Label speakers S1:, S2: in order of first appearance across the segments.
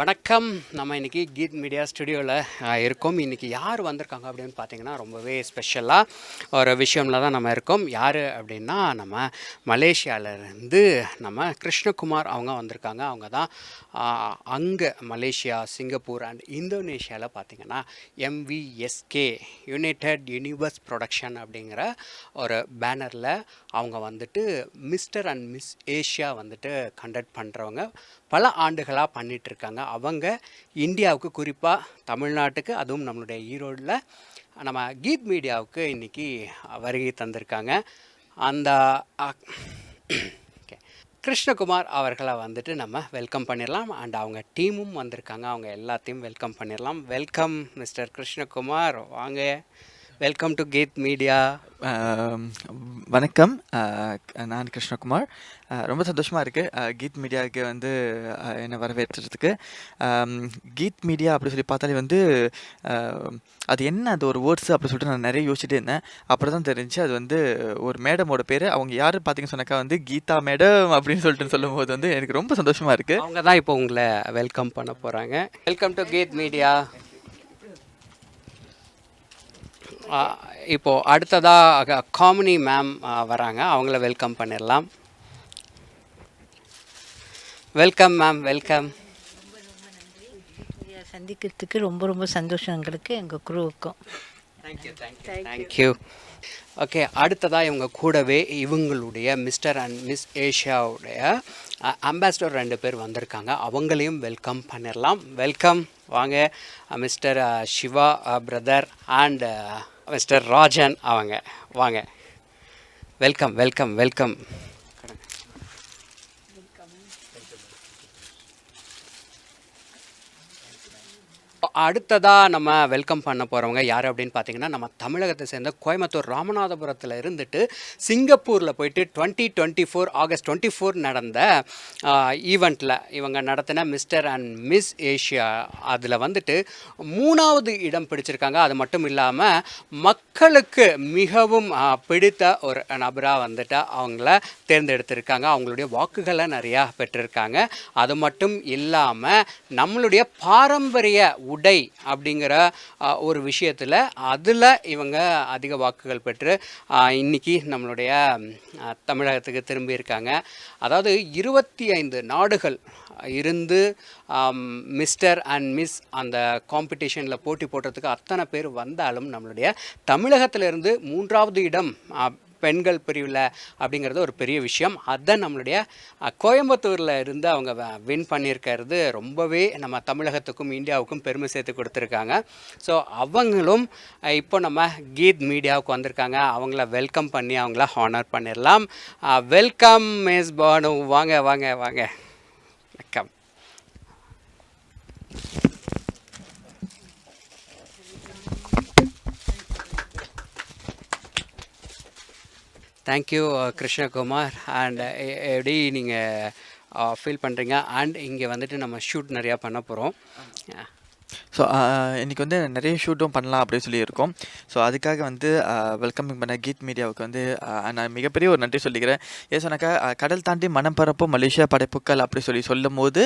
S1: வணக்கம். நம்ம இன்றைக்கி கீத் மீடியா ஸ்டுடியோவில் இருக்கோம். இன்றைக்கி யார் வந்திருக்காங்க அப்படின்னு பார்த்தீங்கன்னா ரொம்பவே ஸ்பெஷலாக ஒரு விஷயம்ல தான் நம்ம இருக்கோம். யார் அப்படின்னா நம்ம மலேசியாவிலேருந்து நம்ம கிருஷ்ணகுமார் அவங்க வந்திருக்காங்க. அவங்க தான் அங்கே மலேசியா சிங்கப்பூர் அண்ட் இந்தோனேஷியாவில் பார்த்தீங்கன்னா எம்விஎஸ்கே யுனைடெட் யூனிவர்ஸ் ப்ரொடக்ஷன் அப்படிங்கிற ஒரு பேனரில் அவங்க வந்துட்டு மிஸ்டர் அண்ட் மிஸ் ஏஷியா வந்துட்டு கண்டக்ட் பண்ணுறவங்க பல ஆண்டுகளாக பண்ணிகிட்ருக்காங்க அவங்க இந்தியாவுக்கு குறிப்பாக தமிழ்நாட்டுக்கு அதுவும் நம்மளுடைய ஈரோடில் நம்ம கீத் மீடியாவுக்கு இன்றைக்கி வருகை தந்திருக்காங்க. அந்த கிருஷ்ணகுமார் அவர்களை வந்துட்டு நம்ம வெல்கம் பண்ணிடலாம் அண்ட் அவங்க டீமும் வந்திருக்காங்க. அவங்க எல்லாத்தையும் வெல்கம் பண்ணிடலாம் வெல்கம் மிஸ்டர் கிருஷ்ணகுமார். வாங்க. வெல்கம் டு கீத் மீடியா
S2: வணக்கம். நான் கிருஷ்ணகுமார். ரொம்ப சந்தோஷமாக இருக்குது கீத் மீடியாவுக்கு வந்து என்னை வரவேற்றதுக்கு. ஆம், கீத் மீடியா அப்படி சொல்லி பார்த்தாலே வந்து அது என்ன அது ஒரு வேர்ட்ஸ் அப்படி சொல்லிட்டு நான் நிறைய யோசிச்சுட்டே இருந்தேன். அப்புறம் தான் தெரிஞ்சு அது வந்து ஒரு மேடமோட பேர். அவங்க யார் பார்த்தீங்கன்னு சொன்னாக்கா வந்து கீதா மேடம் அப்படின்னு சொல்லிட்டு சொல்லும்போது வந்து எனக்கு ரொம்ப சந்தோஷமாக இருக்குது
S1: அவங்க தான் இப்போ உங்களை வெல்கம் பண்ண போகிறாங்க வெல்கம் டு கீத் மீடியா இப்போ அடுத்ததாக காமினி மேம் வராங்க. அவங்கள வெல்கம் பண்ணிடலாம். Welcome ma'am welcome.
S3: சந்திக்கிறதுக்கு ரொம்ப ரொம்ப சந்தோஷம் எங்களுக்கு எங்கள் குருவுக்கும்
S1: தேங்க்யூ தேங்க்யூ தேங்க்யூ ஓகே அடுத்ததாக இவங்க கூடவே இவங்களுடைய மிஸ்டர் அண்ட் மிஸ் ஏஷியாவுடைய அம்பாசிடர் ரெண்டு பேர் வந்திருக்காங்க. அவங்களையும் வெல்கம் பண்ணிடலாம். வெல்கம் வாங்க. Mister Siva brother and mister Rajan அவங்க. வாங்க. வெல்கம் வெல்கம் வெல்கம் அடுத்ததாக நம்ம வெல்கம் பண்ண போகிறவங்க யார் அப்படின்னு பார்த்தீங்கன்னா நம்ம தமிழகத்தை சேர்ந்த கோயம்புத்தூர் ராமநாதபுரத்தில் இருந்துட்டு சிங்கப்பூரில் போயிட்டு twenty twenty four August twenty four நடந்த ஈவெண்ட்டில் இவங்க நடத்தின மிஸ்டர் அண்ட் மிஸ் ஏஷியா அதில் வந்துட்டு மூணாவது இடம் பிடிச்சிருக்காங்க. அது மட்டும் இல்லாமல் மக்களுக்கு மிகவும் பிடித்த ஒரு நபராக வந்துட்டு அவங்கள தேர்ந்தெடுத்திருக்காங்க. அவங்களுடைய வாக்குகளை நிறையா பெற்றிருக்காங்க. அது மட்டும் இல்லாமல் நம்மளுடைய பாரம்பரிய உடை அப்படிங்கிற ஒரு விஷயத்தில் அதில் இவங்க அதிக வாக்குகள் பெற்று இன்றைக்கி இன்னைக்கு நம்மளுடைய தமிழகத்துக்கு திரும்பியிருக்காங்க. அதாவது இருபத்தி ஐந்து நாடுகள் இருந்து மிஸ்டர் அண்ட் மிஸ் அந்த காம்படிஷனில் போட்டி போடுறதுக்கு அத்தனை பேர் வந்தாலும் நம்மளுடைய தமிழகத்திலிருந்து மூன்றாவது இடம் பெண்கள் பிரிவில் அப்படிங்கிறது ஒரு பெரிய விஷயம். அதை நம்மளுடைய கோயம்புத்தூரில் இருந்து அவங்க வின் பண்ணியிருக்கிறது ரொம்பவே நம்ம தமிழகத்துக்கும் இந்தியாவுக்கும் பெருமை சேர்த்து கொடுத்துருக்காங்க. ஸோ அவங்களும் இப்போ நம்ம கீத் மீடியாவுக்கு வந்திருக்காங்க. அவங்கள வெல்கம் பண்ணி அவங்கள ஹானர் பண்ணிடலாம் வெல்கம் மிஸ் பானு. வாங்க வாங்க வாங்க. வணக்கம். தேங்க்யூ கிருஷ்ணகுமார் அண்ட் எப்படி நீங்கள் ஃபீல் uh, பண்ணுறீங்க அண்ட் இங்கே வந்துட்டு நம்ம ஷூட் நிறையா பண்ண போகிறோம்
S2: ஸோ uh, இன்றைக்கி வந்து நிறைய ஷூட்டும் பண்ணலாம் அப்படின்னு சொல்லி இருக்கோம் ஸோ அதுக்காக வந்து uh, வெல்கமிங் பண்ண கீத் மீடியாவுக்கு வந்து uh, நான் மிகப்பெரிய ஒரு நன்றி சொல்லிக்கிறேன். ஏன் சொன்னாக்கா கடல் தாண்டி மனம் பரப்போ மலேசியா படைப்புக்கள் அப்படி சொல்லி சொல்லும் போது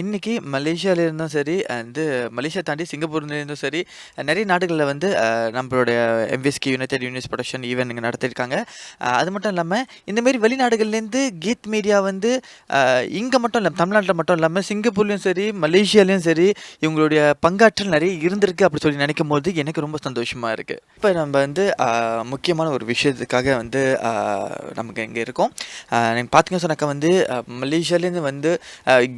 S2: இன்றைக்கி மலேசியாவிலேருந்தும் சரி வந்து மலேசியா தாண்டி சிங்கப்பூர்லேருந்தும் சரி நிறைய நாடுகளில் வந்து நம்மளுடைய MVSK United Universe Production event இங்கே நடத்திருக்காங்க அது மட்டும் இல்லாமல் இந்தமாரி வெளிநாடுகள்லேருந்து கீத் மீடியா வந்து இங்கே மட்டும் இல்லை தமிழ்நாட்டில் மட்டும் இல்லாமல் சிங்கப்பூர்லேயும் சரி மலேசியாலேயும் சரி இவங்களுடைய பங்காற்றல் நிறைய இருந்திருக்கு அப்படி சொல்லி நினைக்கும் போது எனக்கு ரொம்ப சந்தோஷமாக இருக்குது இப்போ நம்ம வந்து முக்கியமான ஒரு விஷயத்துக்காக வந்து நமக்கு இங்கே இருக்கோம். நீங்கள் பார்த்தீங்க சொன்னாக்கா வந்து மலேசியாலேருந்து வந்து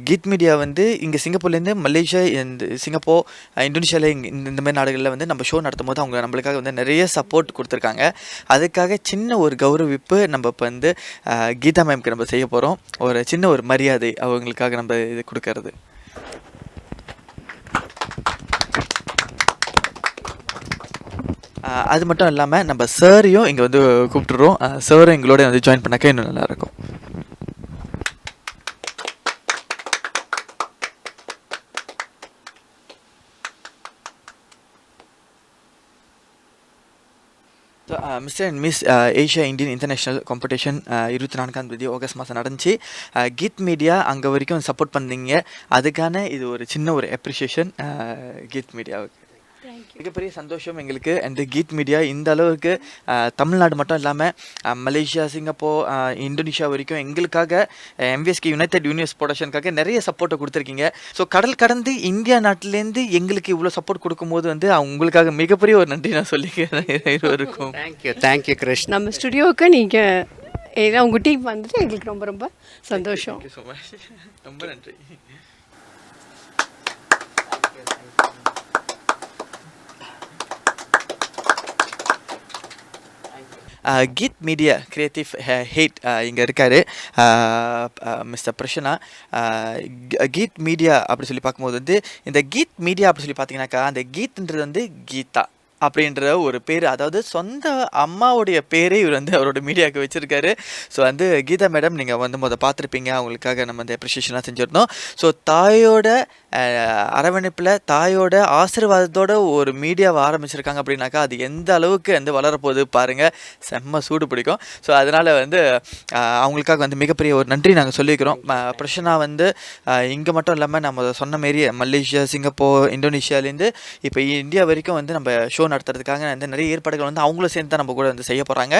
S2: கீத் மீடியா வந்து இங்கே சிங்கப்பூர்லேருந்து மலேசியா இந்த சிங்கப்பூர் இந்தோனேஷியாவில் இந்த மாதிரி நாடுகளில் வந்து நம்ம ஷோ நடத்தும் போது அவங்க நம்மளுக்காக வந்து நிறைய சப்போர்ட் கொடுத்துருக்காங்க. அதுக்காக சின்ன ஒரு கௌரவிப்பு நம்ம இப்போ வந்து கீதா மேம்க்கு நம்ம செய்ய போகிறோம் ஒரு சின்ன ஒரு மரியாதை அவங்களுக்காக நம்ம இது கொடுக்கறது. அது மட்டும் இல்லாமல் நம்ம சாரையும் இங்கே வந்து கூப்பிட்டுறோம். சாரும் எங்களோட வந்து ஜாயின் பண்ணாக்க இன்னும் நல்லாயிருக்கும். Mister and miss Asia Indian international competition இருபத்தி நான்காம் தேதி ஆகஸ்ட் மாதம் நடந்துச்சு. கீத் மீடியா அங்கே வரைக்கும் சப்போர்ட் பண்ணீங்க. அதுக்கான இது ஒரு சின்ன ஒரு அப்ரிஷியேஷன் கீத் மீடியாவுக்கு மிகப்பெரிய சந்தோஷம் எங்களுக்கு. அண்ட் கீத் மீடியா இந்த அளவுக்கு தமிழ்நாடு மட்டும் இல்லாமல் மலேசியா சிங்கப்பூர் இந்தோனேஷியா வரைக்கும் எங்களுக்காக எம்விஎஸ்கே யுனைடெட் யூனிவர்ஸ் ப்ரொடக்ஷனுக்காக நிறைய சப்போர்ட்டை கொடுத்துருக்கீங்க. ஸோ கடல் கடந்து இந்தியா நாட்டிலேருந்து எங்களுக்கு இவ்வளோ சப்போர்ட் கொடுக்கும்போது வந்து உங்களுக்காக மிகப்பெரிய ஒரு நன்றி நான் சொல்லிக்கிறேன். இருவருக்கும்.
S1: தேங்க்யூ தேங்க்யூ கிருஷ்
S4: நம்ம ஸ்டுடியோவுக்கு நீங்கள் ஏன்னா உங்கள் டீம் வந்துட்டு எங்களுக்கு ரொம்ப ரொம்ப சந்தோஷம்.
S2: ஸோ மச் ரொம்ப நன்றி. கீத் மீடியா கிரியேட்டிவ் ஹேட் இங்கே இருக்கார். மிஸ்டர் பிரஷனா கீத் மீடியா அப்படி சொல்லி பார்க்கும்போது வந்து இந்த கீத் மீடியா அப்படி சொல்லி பார்த்தீங்கன்னாக்கா அந்த கீத்ன்றது வந்து கீதா அப்படின்ற ஒரு பேர் அதாவது சொந்த அம்மாவுடைய பேரே இவர் வந்து அவரோட மீடியாவுக்கு வச்சுருக்காரு. ஸோ வந்து கீதா மேடம் நீங்கள் வந்து மொதல் பார்த்துருப்பீங்க. அவங்களுக்காக நம்ம இந்த அப்ரிஷியேஷன்லாம் செஞ்சுருந்தோம். ஸோ தாயோட அரவணைப்பில் தாயோட ஆசீர்வாதத்தோட ஒரு மீடியாவை ஆரம்பிச்சிருக்காங்க அப்படின்னாக்கா அது எந்த அளவுக்கு வந்து வளரப்போகுது பாருங்கள் செம்ம சூடு பிடிக்கும். ஸோ அதனால் வந்து அவங்களுக்காக வந்து மிகப்பெரிய ஒரு நன்றி நாங்கள் சொல்லிக்கிறோம். ம- பிரஷனா வந்து இங்கே மட்டும் இல்லாமல் நம்ம சொன்ன மாரி மலேசியா சிங்கப்பூர் இந்தோனேஷியாலேருந்து இப்போ இந்தியா வரைக்கும் வந்து நம்ம ஷோ நடத்துறதுக்காக வந்து நிறைய ஏற்பாடுகள் வந்து அவங்களும் சேர்ந்து தான் நம்ம கூட வந்து செய்ய போகிறாங்க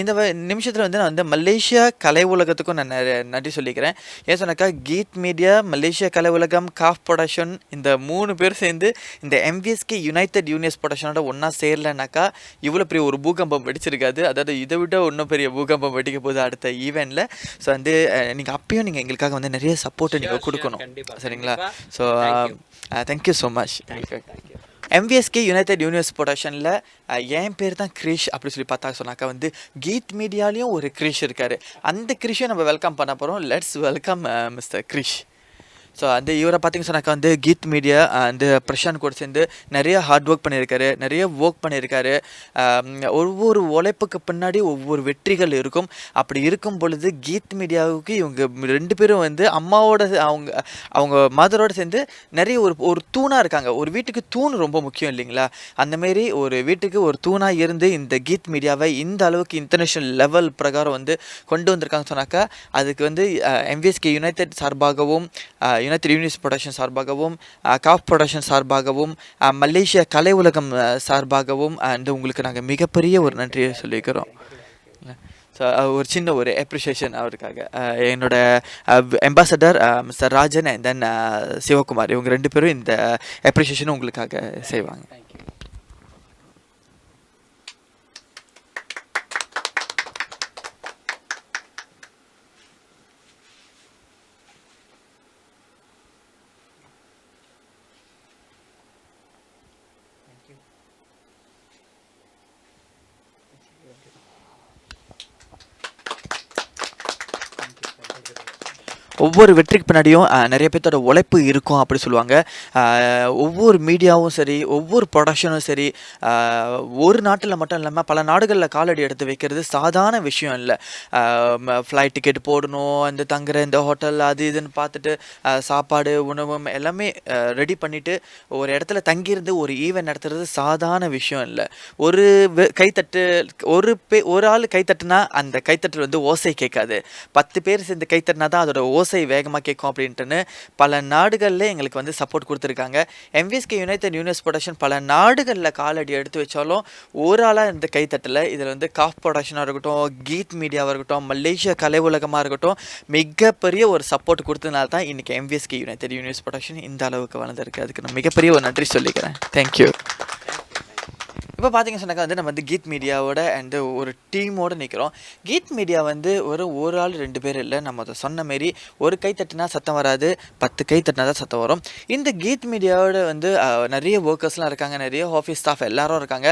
S2: இந்த நிமிஷத்தில் வந்து நான் வந்து மலேசியா கலை உலகத்துக்கும் நான் நன்றி சொல்லிக்கிறேன். ஏன் சொன்னாக்கா கீத் மீடியா மலேசியா கலை உலகம் காஃப் ப்ரொடக்ஷன் இந்த மூணு பேர் சேர்ந்து இந்த எம்விஎஸ்கே யுனைடெட் யூனியர்ஸ் ப்ரொடக்ஷனோட ஒன்றா சேரலைனாக்கா இவ்வளோ பெரிய ஒரு பூகம்பம் வெடிச்சிருக்காது. அதாவது இதை விட இன்னும் பெரிய பூகம்பம் வெடிக்க போகுது அடுத்த ஈவெண்ட்டில் ஸோ வந்து நீங்கள் அப்பயும் நீங்கள் எங்களுக்காக வந்து நிறைய சப்போர்ட்டை நீங்கள் கொடுக்கணும். சரிங்களா. So thank you so much MVSK United Universe ப்ரொடக்ஷனில் என் பேர் தான் கிரீஷ் அப்படி சொல்லி பார்த்தா சொன்னாக்கா வந்து கீத் மீடியாலையும் ஒரு கிரீஷ் இருக்கார். அந்த கிரீஷை நம்ம வெல்கம் பண்ண போகிறோம் let's welcome mister Girish. So அந்த இவரை பார்த்திங்க சொன்னாக்கா வந்து கீத் மீடியா அந்த பிரஷாந்த் கூட சேர்ந்து நிறைய ஹார்ட் ஒர்க் பண்ணியிருக்காரு நிறைய ஒர்க் பண்ணியிருக்காரு. ஒவ்வொரு உழைப்புக்கு பின்னாடி ஒவ்வொரு வெற்றிகள் இருக்கும். அப்படி இருக்கும் பொழுது கீத் மீடியாவுக்கு இவங்க ரெண்டு பேரும் வந்து அம்மாவோட அவங்க அவங்க மதரோட சேர்ந்து நிறைய ஒரு ஒரு தூணாக இருக்காங்க. ஒரு வீட்டுக்கு தூண் ரொம்ப முக்கியம் இல்லைங்களா? அந்த மாரி ஒரு வீட்டுக்கு ஒரு தூணாக இருந்து இந்த கீத் மீடியாவை இந்த அளவுக்கு இன்டர்நேஷ்னல் லெவல் பிரகாரம் வந்து கொண்டு வந்திருக்காங்க சொன்னாக்கா அதுக்கு வந்து எம்விஎஸ்கே யுனைடெட் சார்பாகவும் யுனைடெட் யூனிஸ் ப்ரொடக்ஷன் சார்பாகவும் காஃப் ப்ரொடக்ஷன் சார்பாகவும் மலேசியா கலை உலகம் சார்பாகவும் அண்ட் உங்களுக்கு நாங்கள் மிகப்பெரிய ஒரு நன்றியை சொல்லிக்கிறோம் ஸோ ஒரு சின்ன ஒரு அப்ரிஷியேஷன் அவருக்காக. என்னோட ambassador mister Rajan and then Sivakumar. இவங்க ரெண்டு பேரும் இந்த அப்ரிஷியேஷன் உங்களுக்காக செய்வாங்க. ஒவ்வொரு வெற்றிக்கு பின்னாடியும் நிறைய பேர்த்தோட உழைப்பு இருக்கும் அப்படி சொல்லுவாங்க. ஒவ்வொரு மீடியாவும் சரி ஒவ்வொரு ப்ரொடக்ஷனும் சரி ஒரு நாட்டில் மட்டும் இல்லாமல் பல நாடுகளில் காலடி எடுத்து வைக்கிறது சாதாரண விஷயம் இல்லை. ஃப்ளைட் டிக்கெட் போடணும் இந்த தங்குற இந்த ஹோட்டல் அது இதுன்னு பார்த்துட்டு சாப்பாடு உணவு எல்லாமே ரெடி பண்ணிவிட்டு ஒரு இடத்துல தங்கியிருந்து ஒரு ஈவெண்ட் நடத்துறது சாதாரண விஷயம் இல்லை. ஒரு கைத்தட்டு ஒரு பே ஒரு ஆள் கைத்தட்டுனா அந்த கைத்தட்டு வந்து ஓசை கேட்காது. பத்து பேர் சேர்ந்து கைத்தட்டினா தான் அதோட ஓசை வேகமாக கேட்கும் அப்படின்ட்டுன்னு பல நாடுகளில் எங்களுக்கு வந்து சப்போர்ட் கொடுத்துருக்காங்க. எம்விஎஸ்கே யுனைடெட் யூனிவர்ஸ் ப்ரொடக்ஷன் பல நாடுகளில் காலடி எடுத்து வச்சாலும் ஒரு ஆளாக இந்த கைத்தட்டில் இதில் வந்து காஃப் ப்ரொடக்ஷனாக இருக்கட்டும் கீத் மீடியாவாக இருக்கட்டும் மலேசியா கலை உலகமாக இருக்கட்டும் மிகப்பெரிய ஒரு சப்போர்ட் கொடுத்ததுனால தான் இன்றைக்கி எம்விஎஸ்கே யுனைடெட் யூனிவர்ஸ் ப்ரொடக்ஷன் இந்த அளவுக்கு வளர்ந்துருக்கு. அதுக்கு நான் மிகப்பெரிய ஒரு நன்றி சொல்லிக்கிறேன். தேங்க்யூ இப்போ பார்த்தீங்க சொன்னாக்கா வந்து நம்ம வந்து கீத் மீடியாவோட அண்டு ஒரு டீமோட நிற்கிறோம் கீத் மீடியா வந்து ஒரு ஒரு ஆள் ரெண்டு பேர் இல்லை. நம்ம அதை சொன்ன மாரி ஒரு கை தட்டினா சத்தம் வராது பத்து கை தட்டினா தான் சத்தம் வரும். இந்த கீத் மீடியாவோட வந்து நிறைய ஒர்க்கர்ஸ்லாம் இருக்காங்க நிறைய ஆஃபீஸ் ஸ்டாஃப் எல்லாரும் இருக்காங்க.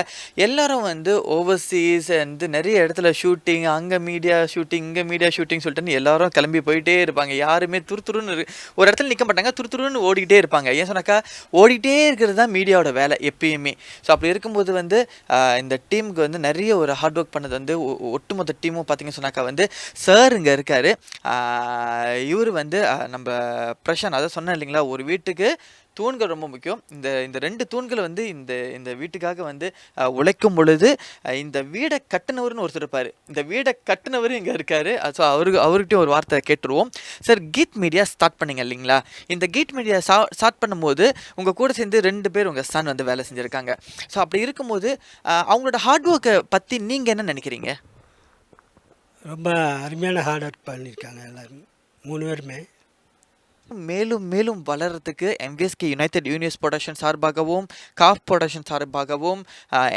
S2: எல்லாரும் வந்து ஓவர்சீஸ் வந்து நிறைய இடத்துல ஷூட்டிங் அங்கே மீடியா ஷூட்டிங் இங்கே மீடியா ஷூட்டிங் சொல்லிட்டு எல்லாரும் கிளம்பி போயிட்டே இருப்பாங்க. யாருமே துருத்துருன்னு ஒரு இடத்துல நிற்க மாட்டாங்க துருத்துருன்னு ஓடிக்கிட்டே இருப்பாங்க. ஏன் சொன்னாக்கா ஓடிக்கிட்டே இருக்கிறது தான் மீடியாவோட வேலை எப்பயுமே. ஸோ அப்படி இருக்கும்போது வந்து வந்து இந்த டீமுக்கு வந்து நிறைய ஒரு ஹார்ட் ஒர்க் பண்ணது வந்து ஒட்டுமொத்த டீமும் பார்த்தீங்கன்னு சொன்னாக்கா வந்து சார் இங்கே இருக்கார். இவர் வந்து நம்ம பிரஷாந்த் அதை சொன்னேன் இல்லைங்களா ஒரு வீட்டுக்கு தூண்கள் ரொம்ப முக்கியம். இந்த இந்த ரெண்டு தூண்கள் வந்து இந்த இந்த வீட்டுக்காக வந்து உழைக்கும் பொழுது இந்த வீடை கட்டினவர்னு ஒருத்தர் இருப்பார். இந்த வீடை கட்டினவர் இங்கே இருக்காரு. ஸோ அவருக்கு அவர்கிட்ட ஒரு வார்த்தை கேட்டுருவோம். சார் கீத் மீடியா ஸ்டார்ட் பண்ணீங்க இல்லைங்களா? இந்த கீட் மீடியா ஸ்டார்ட் பண்ணும்போது உங்கள் கூட சேர்ந்து ரெண்டு பேர் உங்கள் சன் வந்து வேலை செஞ்சுருக்காங்க. ஸோ அப்படி இருக்கும்போது அவங்களோட ஹார்ட் ஒர்க்கை பற்றி நீங்கள் என்ன நினைக்கிறீங்க?
S5: ரொம்ப அருமையான ஹார்ட் ஒர்க் பண்ணியிருக்காங்க எல்லோரும். மூணு பேருமே.
S2: மேலும் மேலும் வளர்றதுக்கு எம்விஎஸ்கே யுனைடெட் யூனியஸ் ப்ரொடக்ஷன் சார்பாகவும் காஃப் ப்ரொடக்ஷன் சார்பாகவும்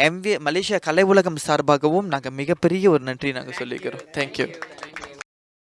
S2: எம்வி மலேசியா கலை உலகம் சார்பாகவும் நாங்கள் மிகப்பெரிய ஒரு நன்றி நாங்கள் சொல்லிக்கிறோம். தேங்க்யூ